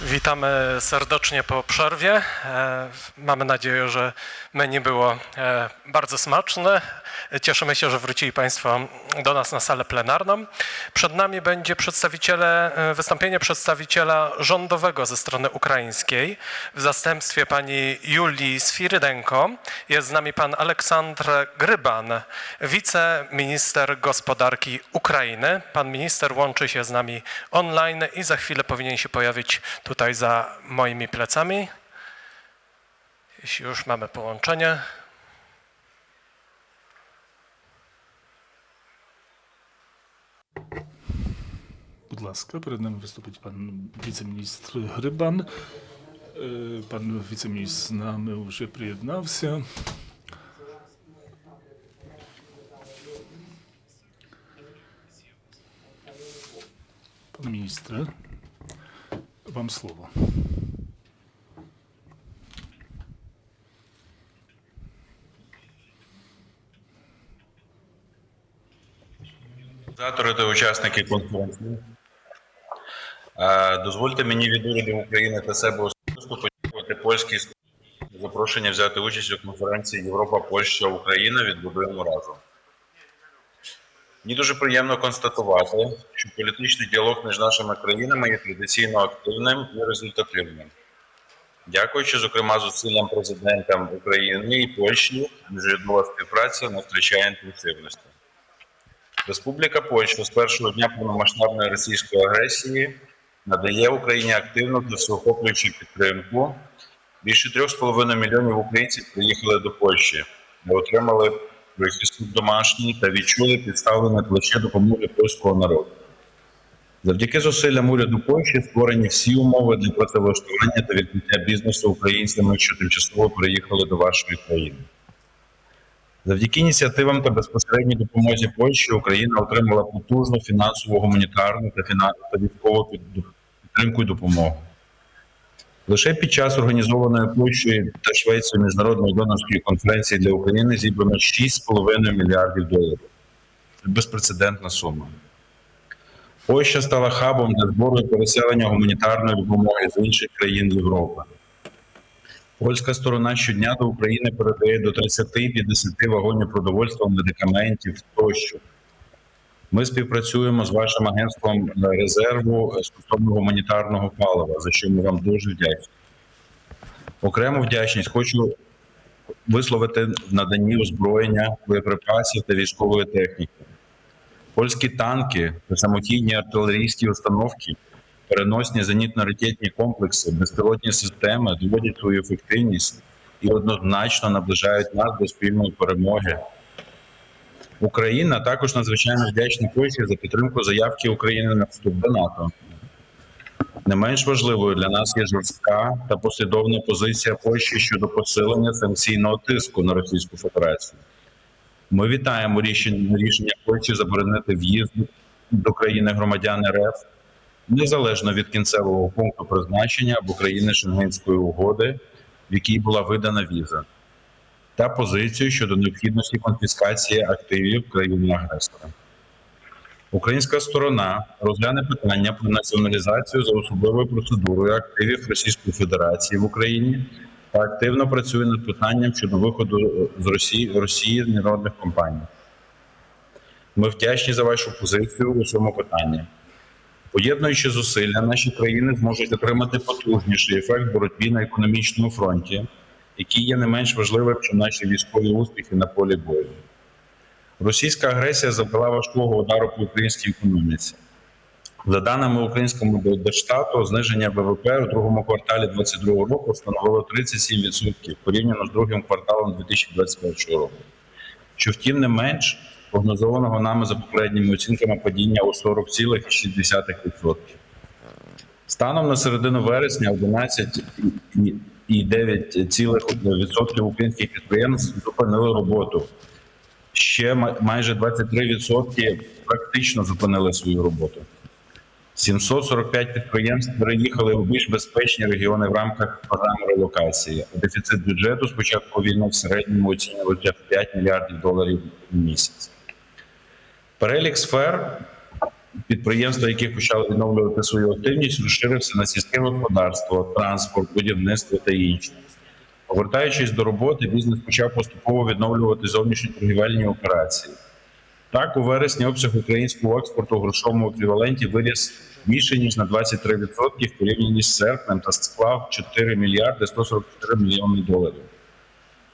Witamy serdecznie po przerwie. E, Mamy nadzieję, że menu było e, bardzo smaczne. Cieszymy się, że wrócili Państwo do nas na salę plenarną. Przed nami będzie przedstawiciele, e, wystąpienie przedstawiciela rządowego ze strony ukraińskiej w zastępstwie pani Julii Sfirydenko. Jest z nami pan Aleksandr Gryban, wiceminister gospodarki Ukrainy. Pan minister łączy się z nami online i za chwilę powinien się pojawić tutaj za moimi plecami. Jeśli już mamy połączenie. Будь ласка, перед нами виступить пан віце-міністр Грибан. Е, Пан віце-міністр з нами вже приєднався. Вам слово. Організатори та учасники конференції. Е, Дозвольте мені від уряду України та себе особисто подякувати польській запрошення взяти участь у конференції Європа, Польща, Україна відбудуємо разом. Мені дуже приємно констатувати, що політичний діалог між нашими країнами є традиційно активним і результативним. Дякуючи, зокрема, зусиллям президентам України і Польщі, міжрядова співпраця не втрачає інтенсивності. Республіка Польща з першого дня повномасштабної російської агресії надає Україні активну та всеохоплюючу підтримку. Більше 3,5 мільйонів українців приїхали до Польщі, де отримали прихисток домашній та відчули підставлене плече допомоги польського народу. Завдяки зусиллям уряду Польщі створені всі умови для працевлаштування та відкриття бізнесу українцями, що тимчасово приїхали до вашої країни. Завдяки ініціативам та безпосередній допомозі Польщі Україна отримала потужну фінансову, гуманітарну та військову підтримку і допомогу. Лише під час організованої Польщею та Швецією міжнародної донорської конференції для України зібрано 6,5 мільярдів доларів. Це безпрецедентна сума. Польща стала хабом для збору і переселення гуманітарної допомоги з інших країн Європи. Польська сторона щодня до України передає до 30-50 вагонів продовольства, медикаментів тощо. Ми співпрацюємо з вашим агентством резерву стосовно гуманітарного палива, за що ми вам дуже вдячні. Окрему вдячність хочу висловити наданні озброєння, боєприпасів та військової техніки. Польські танки та самохідні артилерійські установки переносні зенітно-ракетні комплекси, безпілотні системи доводять свою ефективність і однозначно наближають нас до спільної перемоги. Україна також надзвичайно вдячна Польщі за підтримку заявки України на вступ до НАТО. Не менш важливою для нас є жорстка та послідовна позиція Польщі щодо посилення санкційного тиску на Російську Федерацію. Ми вітаємо рішення, рішення Польщі заборонити в'їзд до країни громадян РФ незалежно від кінцевого пункту призначення або країни Шенгенської угоди, в якій була видана віза, та позицію щодо необхідності конфіскації активів країни агресора. Українська сторона розгляне питання про націоналізацію за особливою процедурою активів Російської Федерації в Україні та активно працює над питанням щодо виходу з Росії Росії з міжнародних компаній. Ми вдячні за вашу позицію у цьому питанні. Поєднуючи зусилля, наші країни зможуть отримати потужніший ефект боротьбі на економічному фронті, який є не менш важливим, ніж наші військові успіхи на полі бою. Російська агресія завдала важкого удару по українській економіці. За даними українського Держстату, зниження ВВП у другому кварталі 2022 року становило 37% порівняно з другим кварталом 2021 року. Що втім, не менш прогнозованого нами за попередніми оцінками падіння у 40,6%. Станом на середину вересня 11,9% українських підприємств зупинили роботу. Ще ма- майже 23% практично зупинили свою роботу. 745 підприємств переїхали у більш безпечні регіони в рамках програми релокації. Дефіцит бюджету спочатку війни в середньому оцінювався в 5 мільярдів доларів в місяць. Перелік сфер, підприємства, які почали відновлювати свою активність, розширився на сільське господарство, транспорт, будівництво та інше. Повертаючись до роботи, бізнес почав поступово відновлювати зовнішні торгівельні операції. Так, у вересні обсяг українського експорту в грошовому еквіваленті виріс більше ніж на 23% в порівнянні з серпнем та склав 4 мільярди 144 мільйони доларів.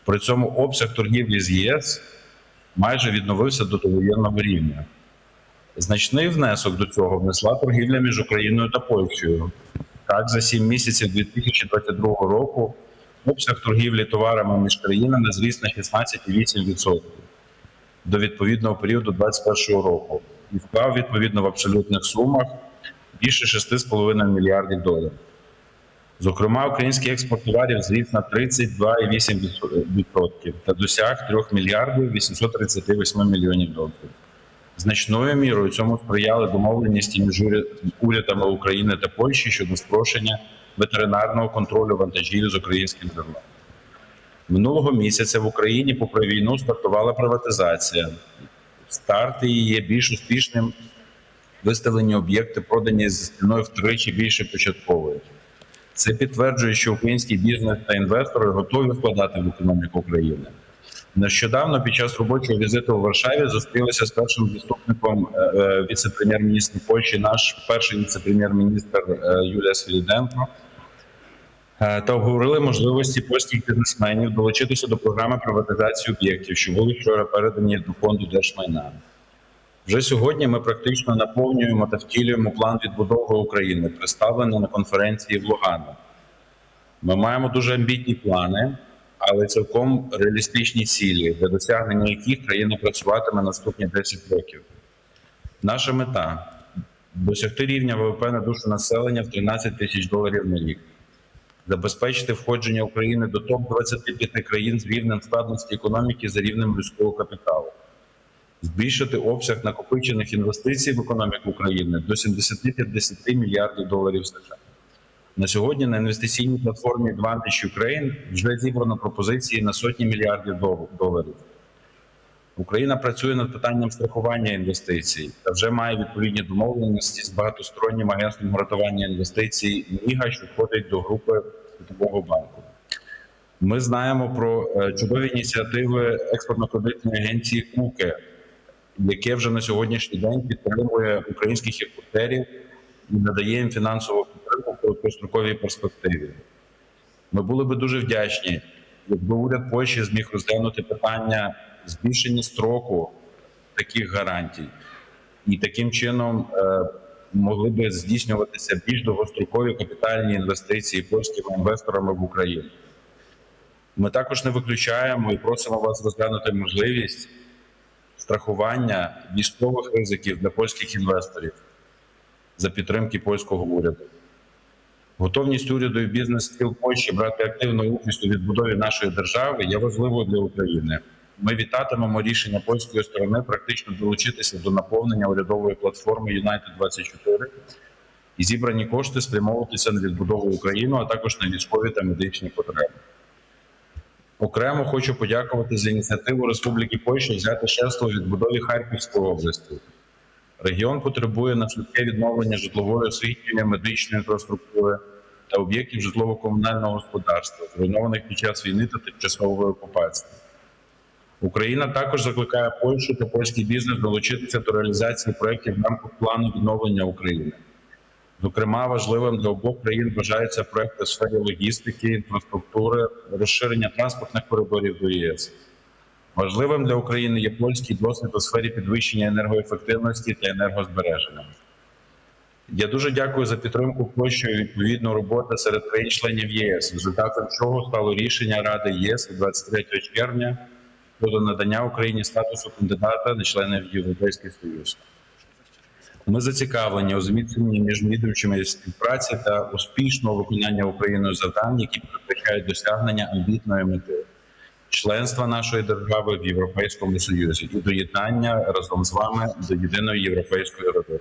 При цьому обсяг торгівлі з ЄС майже відновився до довоєнного рівня. Значний внесок до цього внесла торгівля між Україною та Польщею. Так, за 7 місяців 2022 року обсяг торгівлі товарами між країнами зріс на 16,8% до відповідного періоду 2021 року і вклав відповідно в абсолютних сумах більше 6,5 мільярдів доларів. Зокрема, український експорт товарів зріс на 32,8% та досяг 3 мільярдів 838 мільйонів доларів. Значною мірою цьому сприяли домовленості між урядами України та Польщі щодо спрощення ветеринарного контролю вантажів з українським зерном. Минулого місяця в Україні, попри війну, стартувала приватизація. Старт її є більш успішним. Виставлені об'єкти продані з ціною втричі більше початкової. Це підтверджує, що український бізнес та інвестори готові вкладати в економіку України. Нещодавно під час робочого візиту у Варшаві зустрілися з першим заступником е, е, віце-прем'єр-міністра Польщі, наш перший віце-прем'єр-міністр е, Юлія Свіріденко. Е, Та обговорили можливості польських бізнесменів долучитися до програми приватизації об'єктів, що були вчора передані до фонду держмайна. Вже сьогодні ми практично наповнюємо та втілюємо план відбудови України, представлений на конференції в Лугану. Ми маємо дуже амбітні плани, але цілком реалістичні цілі, для досягнення яких країна працюватиме наступні 10 років. Наша мета досягти рівня ВВП на душу населення в 13 тисяч доларів на рік, забезпечити входження України до топ 25 країн з рівнем складності економіки за рівнем людського капіталу збільшити обсяг накопичених інвестицій в економіку України до 70-50 мільярдів доларів США. На сьогодні на інвестиційній платформі Advantage Ukraine вже зібрано пропозиції на сотні мільярдів доларів. Україна працює над питанням страхування інвестицій та вже має відповідні домовленості з багатостороннім агентством гарантування інвестицій МІГА, що входить до групи Світового банку. Ми знаємо про е, чудові ініціативи експортно-кредитної агенції КУКЕ, яке вже на сьогоднішній день підтримує українських імпортерів і надає їм фінансову короткостроковій перспективі. Ми були би дуже вдячні, якби уряд Польщі зміг розглянути питання збільшення строку таких гарантій, і таким чином е, могли би здійснюватися більш довгострокові капітальні інвестиції польськими інвесторами в Україну. Ми також не виключаємо і просимо вас розглянути можливість страхування військових ризиків для польських інвесторів за підтримки польського уряду. Готовність уряду і бізнес-сил Польщі брати активну участь у відбудові нашої держави є важливою для України. Ми вітатимемо рішення польської сторони практично долучитися до наповнення урядової платформи United 24 і зібрані кошти спрямовуватися на відбудову України, а також на військові та медичні потреби. Окремо хочу подякувати за ініціативу Республіки Польща взяти шефство у відбудові Харківської області. Регіон потребує на швидке відновлення житлової освітньої медичної інфраструктури та об'єктів житлово-комунального господарства, зруйнованих під час війни та тимчасової окупації. Україна також закликає Польщу та польський бізнес долучитися до реалізації проєктів в рамках плану відновлення України. Зокрема, важливим для обох країн вважаються проекти в сфері логістики, інфраструктури, розширення транспортних коридорів до ЄС. Важливим для України є польський досвід у сфері підвищення енергоефективності та енергозбереження. Я дуже дякую за підтримку Польщею відповідну роботи серед країн-членів ЄС, результатом чого стало рішення Ради єС 23 червня щодо надання Україні статусу кандидата на члени в Європейський Союз. Ми зацікавлені у зміцненні міжвідомчої співпраці та успішного виконання Україною завдань, які передбачають досягнення амбітної мети членства нашої держави в Європейському Союзі і доєднання разом з вами до єдиної європейської родини.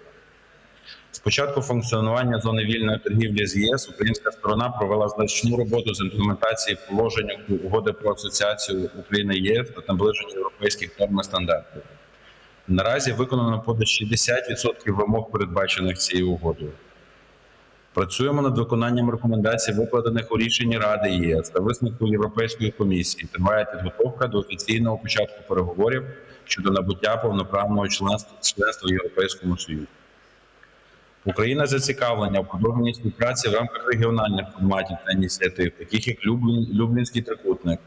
З початку функціонування зони вільної торгівлі з ЄС українська сторона провела значну роботу з імплементації положень угоди про асоціацію України ЄС та наближення європейських норм і стандартів. Наразі виконано понад 60% вимог, передбачених цією угодою. Працюємо над виконанням рекомендацій, викладених у рішенні Ради ЄС та висновку Європейської комісії. Триває підготовка до офіційного початку переговорів щодо набуття повноправного членства, членства в Європейському Союзі. Україна зацікавлена в продовженні співпраці в рамках регіональних форматів та ініціатив, таких як Люблін, Люблінський трикутник.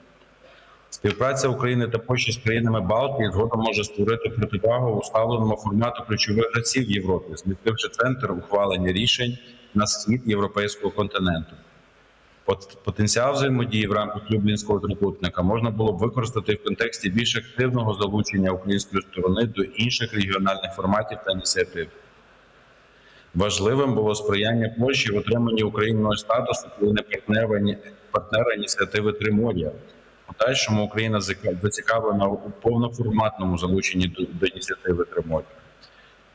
Співпраця України та Польщі з країнами Балтії згодом може створити противагу усталеному формату ключових гравців Європі, змістивши центр ухвалення рішень на схід європейського континенту. Потенціал взаємодії в рамках Люблінського трикутника можна було б використати в контексті більш активного залучення української сторони до інших регіональних форматів та ініціатив. Важливим було сприяння Польщі в отриманні Україною статусу країни партнера, партнера ініціативи Тримор'я. В подальшому Україна зацікавлена у повноформатному залученні до, до ініціативи Тримор'я.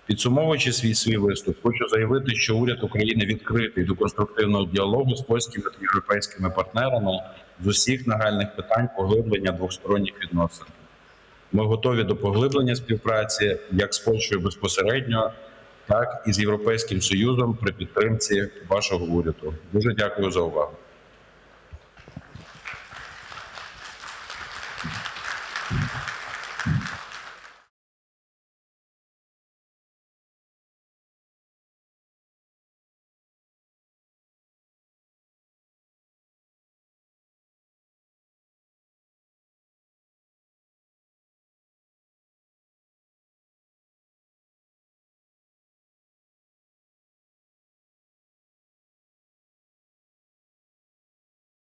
Підсумовуючи свій свій виступ, хочу заявити, що уряд України відкритий до конструктивного діалогу з польськими та європейськими партнерами з усіх нагальних питань поглиблення двосторонніх відносин. Ми готові до поглиблення співпраці як з Польщею безпосередньо, так і з Європейським Союзом при підтримці вашого уряду. Дуже дякую за увагу.